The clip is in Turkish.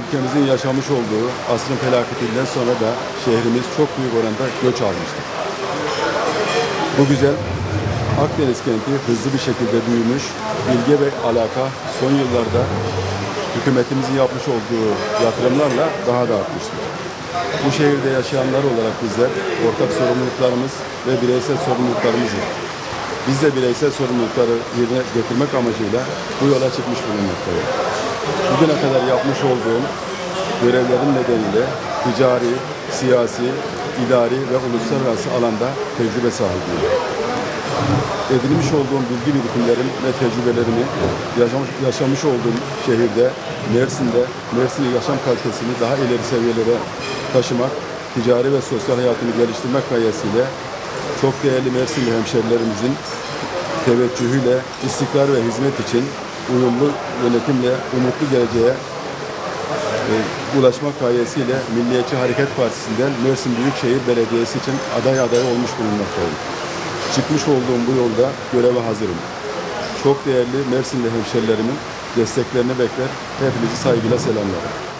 ülkemizin yaşamış olduğu asrın felaketinden sonra da şehrimiz çok büyük oranda göç almıştır. Bu güzel Akdeniz kenti hızlı bir şekilde büyümüş, bilgi ve alaka son yıllarda hükümetimizin yapmış olduğu yatırımlarla daha da artmıştır. Bu şehirde yaşayanlar olarak bizler ortak sorumluluklarımız ve bireysel sorumluluklarımız var. Biz de bireysel sorumlulukları yerine getirmek amacıyla bu yola çıkmış bulunmaktayız. Bugüne kadar yapmış olduğum görevlerin nedeniyle ticari, siyasi, idari ve uluslararası alanda tecrübe sahibiyim. Edinmiş olduğum bilgi birikimlerim ve tecrübelerimi yaşamış, yaşamış olduğum şehirde, Mersin'de, Mersin'in yaşam kalitesini daha ileri seviyelere taşımak, ticari ve sosyal hayatını geliştirmek gayesiyle çok değerli Mersinli hemşerilerimizin teveccühüyle istikrar ve hizmet için uyumlu yönetimle umutlu geleceğe e, ulaşmak gayesiyle Milliyetçi Hareket Partisi'nden Mersin Büyükşehir Belediyesi için aday aday olmuş bulunmaktayım. Çıkmış olduğum bu yolda göreve hazırım. Çok değerli Mersinli hemşerilerimin desteklerini bekler. Hepinizi saygıyla selamlarım.